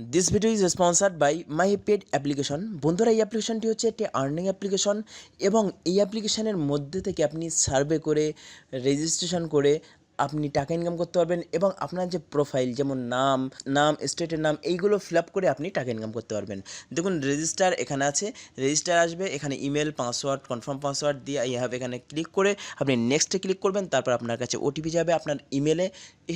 This video is sponsored by my paid application বন্ধুরা, এই অ্যাপ্লিকেশনটি হচ্ছে একটি আর্নিং অ্যাপ্লিকেশন এবং এই অ্যাপ্লিকেশনের মধ্যে থেকে আপনি সার্ভে করে রেজিস্ট্রেশন করে আপনি টাকা ইনকাম করতে পারবেন এবং আপনার যে প্রোফাইল যেমন নাম নাম স্টেটের নাম, এইগুলো ফিল আপ করে আপনি টাকা ইনকাম করতে পারবেন। দেখুন রেজিস্টার এখানে আছে রেজিস্টার আসবে, এখানে ইমেল পাসওয়ার্ড কনফার্ম পাসওয়ার্ড দিয়ে আই হ্যাভ এখানে ক্লিক করে আপনি নেক্সটে ক্লিক করবেন, তারপর আপনার কাছে ওটিপি যাবে আপনার ইমেলে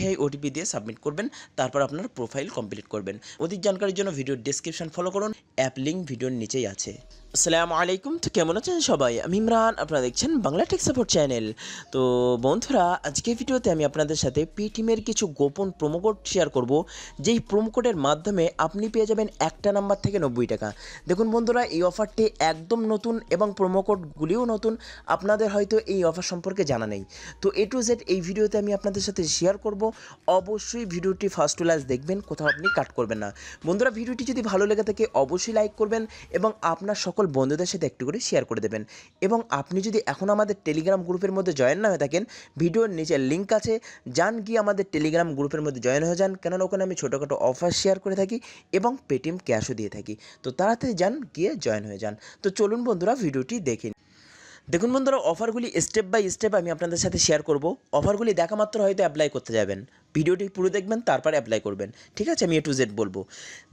এই ওটিপি দিয়ে সাবমিট করবেন, তারপর আপনার প্রোফাইল কমপ্লিট করবেন। অধিক জানকারির জন্য ভিডিওর ডিসক্রিপশন ফলো করুন অ্যাপ লিঙ্ক ভিডিওর নিচেই আছে। আসসালামু আলাইকুম, তো কেমন আছেন সবাই? আমি ইমরান, আপনারা দেখছেন বাংলা টেক সাপোর্ট চ্যানেল তো বন্ধুরা আজকে ভিডিওতে আমি আপনাদের সাথে পেটিএমের কিছু গোপন প্রোমো কোড শেয়ার করব, যেই প্রোমো কোডের মাধ্যমে আপনি পেয়ে যাবেন একটা নাম্বার থেকে নব্বই টাকা। দেখুন বন্ধুরা, এই অফারটি একদম নতুন এবং প্রোমো কোডগুলিও নতুন, আপনাদের হয়তো এই অফার সম্পর্কে জানা নেই। তো এ টু জেড এই ভিডিওতে আমি আপনাদের সাথে শেয়ার করব। অবশ্যই ভিডিওটি ফার্স্ট টু লাস্ট দেখবেন, কোথাও আপনি কাট করবেন না। বন্ধুরা, ভিডিওটি যদি ভালো লেগে থাকে, অবশ্যই লাইক করবেন এবং আপনার সকল বন্ধুদের সাথে একটু করে শেয়ার করে দেবেন। এবং আপনি যদি এখন আমাদের টেলিগ্রাম গ্রুপের মধ্যে জয়েন না হয়ে থাকেন, ভিডিওর নিচে লিঙ্ক আছে। যান গিয়ে আমাদের টেলিগ্রাম গ্রুপের মধ্যে জয়েন হয়ে যান। কেননা ওখানে আমি ছোটোখাটো অফার শেয়ার করে থাকি এবং পেটিএম ক্যাশও দিয়ে থাকি। তো তাড়াতাড়ি যান, গিয়ে জয়েন হয়ে যান। তো চলুন বন্ধুরা, ভিডিওটি দেখে দেখুন বন্ধুরা অফারগুলি স্টেপ বাই স্টেপ আমি আপনাদের সাথে শেয়ার করব। অফারগুলি দেখা মাত্র হয়তো অ্যাপ্লাই করতে যাবেন। ভিডিওটি পুরো দেখবেন, তারপরে অ্যাপ্লাই করবেন। ঠিক আছে, আমি এ টু জেড বলব।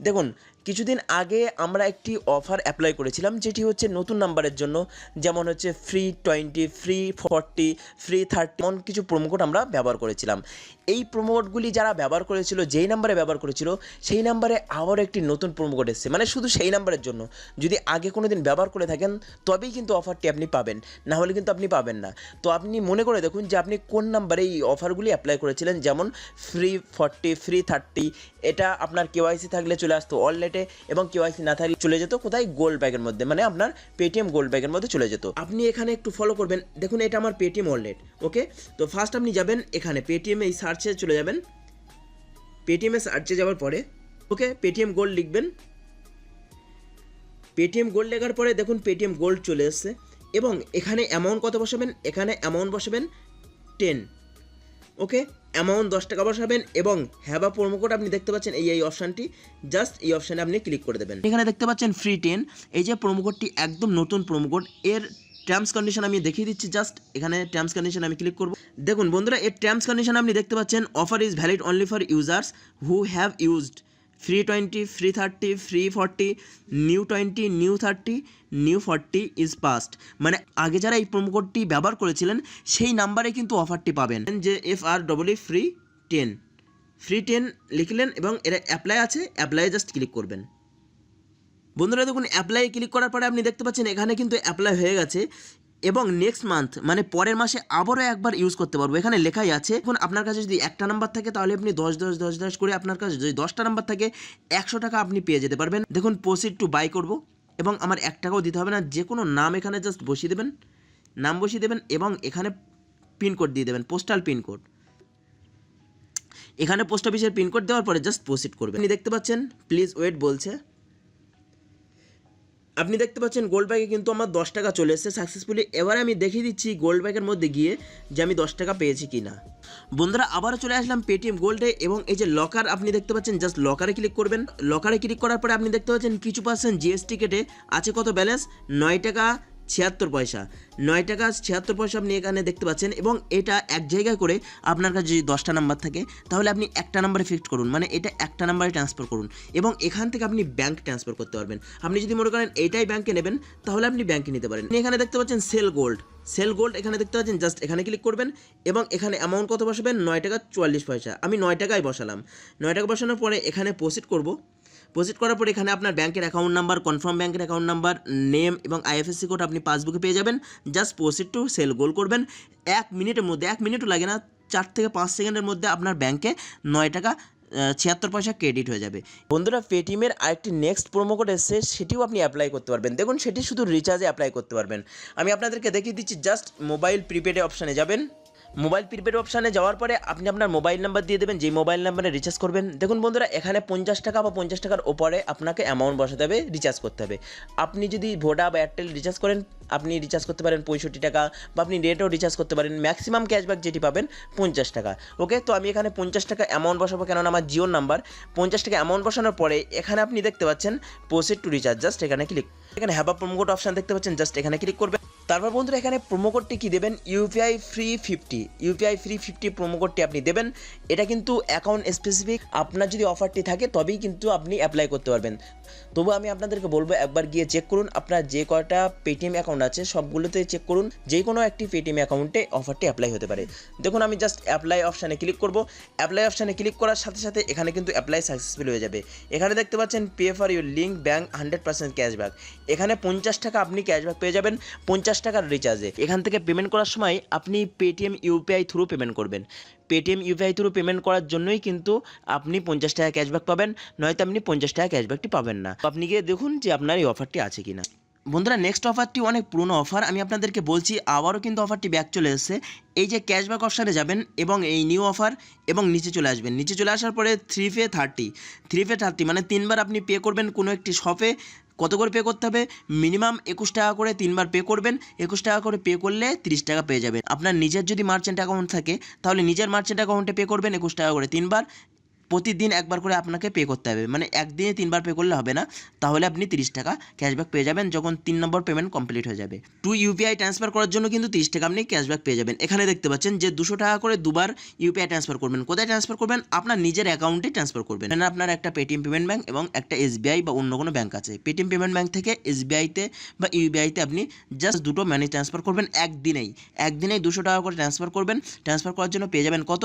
দেখুন কিছুদিন আগে আমরা একটি অফার অ্যাপ্লাই করেছিলাম, যেটি হচ্ছে নতুন নাম্বারের জন্য। যেমন হচ্ছে free twenty free forty free thirty এমন কিছু প্রোমোকোড আমরা ব্যবহার করেছিলাম। এই প্রোমোকোডগুলি যারা ব্যবহার করেছিল, যেই নাম্বারে ব্যবহার করেছিল, সেই নাম্বারে আবার একটি নতুন প্রোমোকোড এসেছে। মানে শুধু সেই নাম্বারের জন্য। যদি আগে কোনো দিন ব্যবহার করে থাকেন, তবেই কিন্তু অফারটি আপনি পাবেন। না হলে কিন্তু আপনি পাবেন না। তো আপনি মনে করে দেখুন যে আপনি কোন নাম্বারে এই অফারগুলি অ্যাপ্লাই করেছিলেন। যেমন ফ্রি ফর্টি ফ্রি থার্টি এটা আপনার কেওয়াইসি থাকলে চলে আসতো অনলেটে এবং কেওয়াইসি না থাকলে চলে যেত, কোথায়? গোল্ড ব্যাগের মধ্যে মানে আপনার পেটিএম গোল্ড ব্যাগের মধ্যে চলে যেত। আপনি এখানে একটু ফলো করবেন। দেখুন, এটা আমার পেটিএম ওয়ালেট ওকে তো ফার্স্ট আপনি যাবেন এখানে পেটিএম এই সার্চে চলে যাবেন। পেটিএমে সার্চে যাওয়ার পরে ওকে পেটিএম গোল্ড লিখবেন। পেটিএম গোল্ড লেখার পরে দেখুন পেটিএম গোল্ড চলে এসছে এবং এখানে অ্যামাউন্ট কত বসাবেন? এখানে অ্যামাউন্ট বসাবেন টেন ওকে অ্যামাউন্ট দশ টাকা বসাবেন এবং হ্যাবা প্রোমো কোড আপনি দেখতে পাচ্ছেন এই এই অপশানটি। জাস্ট এই অপশানে আপনি ক্লিক করে দেবেন। এখানে দেখতে পাচ্ছেন ফ্রি টেন এই যে প্রোমো কোডটি একদম নতুন প্রোমো কোড এর টার্মস কন্ডিশন আমি দেখিয়ে দিচ্ছি জাস্ট। এখানে টার্মস কন্ডিশন আমি ক্লিক করব। দেখুন বন্ধুরা, এর টার্মস কন্ডিশন আপনি দেখতে পাচ্ছেন offer is valid only for users who have used free twenty free thirty free forty new twenty new thirty new forty is past মানে আগে যারা এই প্রোমো কোডটি ব্যবহার করেছিলেন, সেই নাম্বারে কিন্তু অফারটি পাবেন। যে F R double free ten free ten লিখলেন এবং এটা অ্যাপ্লাই আছে অ্যাপ্লাই জাস্ট ক্লিক করবেন। বন্ধুরা, দেখুন অ্যাপ্লাই ক্লিক করার পরে আপনি দেখতে পাচ্ছেন, এখানে কিন্তু অ্যাপ্লাই হয়ে গেছে। এবং নেক্সট মান্থ মানে পরের মাসে আবারও একবার ইউজ করতে পারব। এখানে লেখাই আছে। এখন আপনার কাছে যদি একটা নাম্বার থাকে, তাহলে আপনি দশ দশ দশ দশ করে আপনার কাছে যদি দশটা নাম্বার থাকে, একশো টাকা আপনি পেয়ে যেতে পারবেন। দেখুন প্রসিড টু বাই করব এবং আমার এক টাকাও দিতে হবে না। যে কোনো নাম এখানে জাস্ট বসিয়ে দেবেন। নাম বসিয়ে দেবেন এবং এখানে পিনকোড দিয়ে দেবেন পোস্টাল পিনকোড এখানে পোস্ট অফিসের পিনকোড দেওয়ার পরে জাস্ট প্রসিড করবেন। আপনি দেখতে পাচ্ছেন প্লিজ ওয়েট বলছে। আপনি দেখতে পাচ্ছেন গোল্ড ব্যাগে কিন্তু আমার দশ টাকা চলে এসেছে সাকসেসফুলি এবারে আমি দেখিয়ে দিচ্ছি গোল্ড ব্যাগের মধ্যে গিয়ে যে আমি দশ টাকা পেয়েছি কি না বন্ধুরা, আবারও চলে আসলাম পেটিএম গোল্ডে এবং এই যে লকার আপনি দেখতে পাচ্ছেন জাস্ট লকারে ক্লিক করবেন। লকারে ক্লিক করার পরে আপনি দেখতে পাচ্ছেন কিছু পার্সেন্ট জিএসটি কেটে আছে কত ব্যালেন্স নয় টাকা ছিয়াত্তর পয়সা। নয় টাকা ছিয়াত্তর পয়সা আপনি এখানে দেখতে পাচ্ছেন এবং এটা এক জায়গায় করে আপনার কাছে যদি দশটা নাম্বার থাকে, তাহলে আপনি একটা নাম্বারে ফিক্সড করুন। মানে এটা একটা নাম্বারে ট্রান্সফার করুন এবং এখান থেকে আপনি ব্যাংক ট্রান্সফার করতে পারবেন। আপনি যদি মনে করেন এইটাই ব্যাংকে নেবেন, তাহলে আপনি ব্যাংকে নিতে পারেন। এখানে দেখতে পাচ্ছেন সেল গোল্ড সেল গোল্ড এখানে দেখতে পাচ্ছেন জাস্ট এখানে ক্লিক করবেন এবং এখানে অ্যামাউন্ট কত বসাবেন? নয় টাকা চুয়াল্লিশ পয়সা। আমি নয় টাকায় বসালাম। নয় টাকা বসানোর পরে এখানে প্রসিড করব। প্রসিড করার পর এখানে আপনার ব্যাংকের অ্যাকাউন্ট নাম্বার কনফার্ম ব্যাংকের অ্যাকাউন্ট নাম্বার নেম এবং আইএফএসসি কোড আপনি পাসবুকে পেয়ে যাবেন। Just proceed to sell gold করবেন। এক মিনিটের মধ্যে, এক মিনিটও লাগে না, চার থেকে পাঁচ সেকেন্ডের মধ্যে আপনার ব্যাংকে নয় টাকা ছিয়াত্তর পয়সা ক্রেডিট হয়ে যাবে। বন্ধুরা পেটিএমের আরেকটি নেক্সট প্রোমো কোড এসছে, সেটিও আপনি অ্যাপ্লাই করতে পারবেন। দেখুন, সেটি শুধু রিচার্জে অ্যাপ্লাই করতে পারবেন। আমি আপনাদেরকে দেখিয়ে দিচ্ছি জাস্ট মোবাইল প্রিপেডে অপশানে যাবেন। মোবাইল প্রিপেড অপশানে যাওয়ার পরে আপনি আপনার মোবাইল নাম্বার দিয়ে দেবেন যে মোবাইল নাম্বারে রিচার্জ করবেন। দেখুন বন্ধুরা, এখানে পঞ্চাশ টাকা বা পঞ্চাশ টাকার ওপরে আপনাকে অ্যামাউন্ট বসাতে হবে রিচার্জ করতে হবে। আপনি যদি ভোডা বা এয়ারটেল রিচার্জ করেন আপনি রিচার্জ করতে পারেন পঁয়ষট্টি টাকা বা আপনি নেটও রিচার্জ করতে পারেন। ম্যাক্সিমাম ক্যাশব্যাক যেটি পাবেন পঞ্চাশ টাকা। ওকে তো আমি এখানে পঞ্চাশ টাকা অ্যামাউন্ট বসাবো কেননা আমার জিওর নাম্বার পঞ্চাশ টাকা অ্যামাউন্ট বসানোর পরে এখানে আপনি দেখতে পাচ্ছেন পোসেড টু রিচার্জ জাস্ট এখানে ক্লিক এখানে প্রোমো কোড অপশন দেখতে পাচ্ছেন জাস্ট এখানে ক্লিক করবেন। তারপর বন্ধুরা এখানে প্রোমো কোডটি কি দেবেন? UPI free fifty UPI free fifty promo কোডটি আপনি দেবেন। এটা কিন্তু অ্যাকাউন্ট স্পেসিফিক আপনার যদি অফারটি থাকে, তবেই কিন্তু আপনি অ্যাপ্লাই করতে পারবেন। তবু আমি আপনাদেরকে বলব একবার গিয়ে চেক করুন। আপনার যে কয়টা পেটিএম অ্যাকাউন্ট আছে সবগুলোতে চেক করুন। যে কোনো একটি পেটিএম অ্যাকাউন্টে অফারটি অ্যাপ্লাই হতে পারে। দেখুন, আমি জাস্ট অ্যাপ্লাই অপশানে ক্লিক করব। অ্যাপ্লাই অপশানে ক্লিক করার সাথে সাথে এখানে কিন্তু অ্যাপ্লাই সাকসেসফুল হয়ে যাবে। এখানে দেখতে পাচ্ছেন pay for your link bank hundred percent cashback এখানে পঞ্চাশ টাকা আপনি ক্যাশব্যাক পেয়ে যাবেন, পঞ্চাশ টাকার রিচার্জে এখান থেকে পেমেন্ট করার সময় আপনি পেটিএম ইউপিআই থ্রু পেমেন্ট করবেন। পেটিএম ইউপিআই থ্রু পেমেন্ট করার জন্যই কিন্তু আপনি পঞ্চাশ টাকা ক্যাশব্যাক পাবেন, নয়তো আপনি পঞ্চাশ টাকা ক্যাশব্যাকটি পাবেন না। আপনি গিয়ে দেখুন যে আপনার এই অফারটি আছে কিনা। বন্ধুরা নেক্সট অফারটি অনেক পুরনো অফার আমি আপনাদেরকে বলছি, আবারও কিন্তু অফারটি ব্যাক চলে এসেছে। এই যে ক্যাশব্যাক অপশানে যাবেন এবং এই নিউ অফার এবং নিচে চলে আসবেন। নিচে চলে আসার পরে three pay thirty three pay thirty মানে তিনবার আপনি পে করবেন কোনো একটি শপে কত করে পে করতে হবে? মিনিমাম একুশ টাকা করে তিনবার পে করবেন। একুশ টাকা করে পে করলে তিরিশ টাকা পেয়ে যাবেন। আপনার নিজের যদি মার্চেন্ট অ্যাকাউন্ট থাকে, তাহলে নিজের মার্চেন্ট অ্যাকাউন্টে পে করবেন একুশ টাকা করে তিনবার। প্রতিদিন একবার করে আপনাকে পে করতে হবে। মানে একদিনে তিনবার পে করলে হবে না। তাহলে আপনি তিরিশ টাকা ক্যাশব্যাক পেয়ে যাবেন যখন তিন নম্বর পেমেন্ট কমপ্লিট হয়ে যাবে। টু ইউপিআই ট্রান্সফার করার জন্য কিন্তু তিরিশ টাকা আপনি ক্যাশব্যাক পেয়ে যাবেন। এখানে দেখতে পাচ্ছেন যে দুশো টাকা করে দুবার ইউপিআই ট্রান্সফার করবেন। কোথায় ট্রান্সফার করবেন? আপনার নিজের অ্যাকাউন্টে ট্রান্সফার করবেন। এখানে আপনার একটা পেটিএম পেমেন্ট ব্যাঙ্ক এবং একটা এসবিআই বা অন্য কোনো ব্যাঙ্ক আছে। পেটিএম পেমেন্ট ব্যাঙ্ক থেকে এসবিআইতে বা ইউবিআইতে আপনি জাস্ট দুটো ম্যানেজ ট্রান্সফার করবেন একদিনেই। একদিনেই দুশো টাকা করে ট্রান্সফার করবেন। ট্রান্সফার করার জন্য পেয়ে যাবেন কত?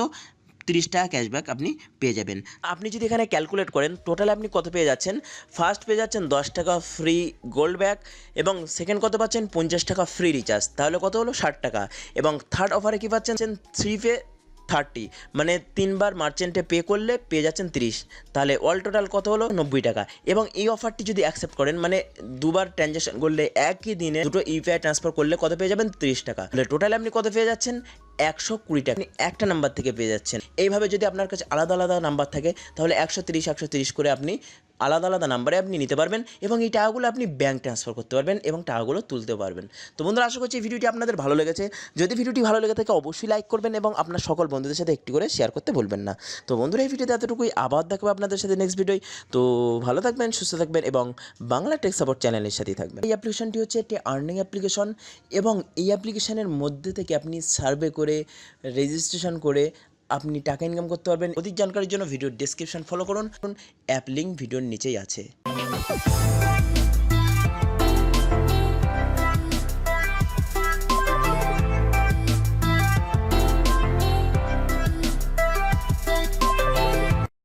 তিরিশ টাকা ক্যাশব্যাক আপনি পেয়ে যাবেন। আপনি যদি এখানে ক্যালকুলেট করেন টোটাল আপনি কত পেয়ে যাচ্ছেন? ফার্স্ট পেয়ে যাচ্ছেন দশ টাকা ফ্রি গোল্ড ব্যাক এবং সেকেন্ড কত পাচ্ছেন? পঞ্চাশ টাকা ফ্রি রিচার্জ তাহলে কত হলো? ষাট টাকা। এবং থার্ড অফারে কী পাচ্ছেন? থ্রি পে থার্টি মানে তিনবার মার্চেন্টে পে করলে পেয়ে যাচ্ছেন তিরিশ। তাহলে অল টোটাল কত হলো? নব্বই টাকা। এবং এই অফারটি যদি অ্যাকসেপ্ট করেন মানে দুবার ট্রানজ্যাকশন করলে একই দিনে দুটো ইউপিআই ট্রান্সফার করলে কত পেয়ে যাবেন? তিরিশ টাকা। তাহলে টোটাল আপনি কত পেয়ে যাচ্ছেন? একশো কুড়ি টাকা। একটা নাম্বার থেকে পেয়ে যাচ্ছেন। এইভাবে যদি আপনার কাছে আলাদা আলাদা নাম্বার থাকে, তাহলে একশো তিরিশ একশো তিরিশ করে আপনি আলাদা আলাদা নাম্বারে আপনি নিতে পারবেন এবং এই টাকাগুলো আপনি ব্যাঙ্ক ট্রান্সফার করতে পারবেন এবং টাকাগুলো তুলতে পারবেন। তো বন্ধুরা, আশা করছি ভিডিওটি আপনাদের ভালো লেগেছে। যদি ভিডিওটি ভালো লেগে থাকে, অবশ্যই লাইক করবেন এবং আপনার সকল বন্ধুদের সাথে একটি করে শেয়ার করতে ভুলবেন না। তো বন্ধুরা, এই ভিডিওতে এতটুকুই। আবার দেখাবো আপনাদের সাথে নেক্সট ভিডিওয় তো ভালো থাকবেন, সুস্থ থাকবেন এবং বাংলা টেক সাপোর্ট চ্যানেলের সাথেই থাকবেন। এই অ্যাপ্লিকেশনটি হচ্ছে একটি আর্নিং অ্যাপ্লিকেশন এবং এই অ্যাপ্লিকেশনের মধ্যে থেকে আপনি সার্ভে করে রেজিস্ট্রেশন করে আপনি টাকা ইনকাম করতে পারবেন। অধিক জানকারির জন্য ভিডিওর ডিসক্রিপশন ফলো করুন। অ্যাপ লিঙ্ক ভিডিওর নিচেই আছে।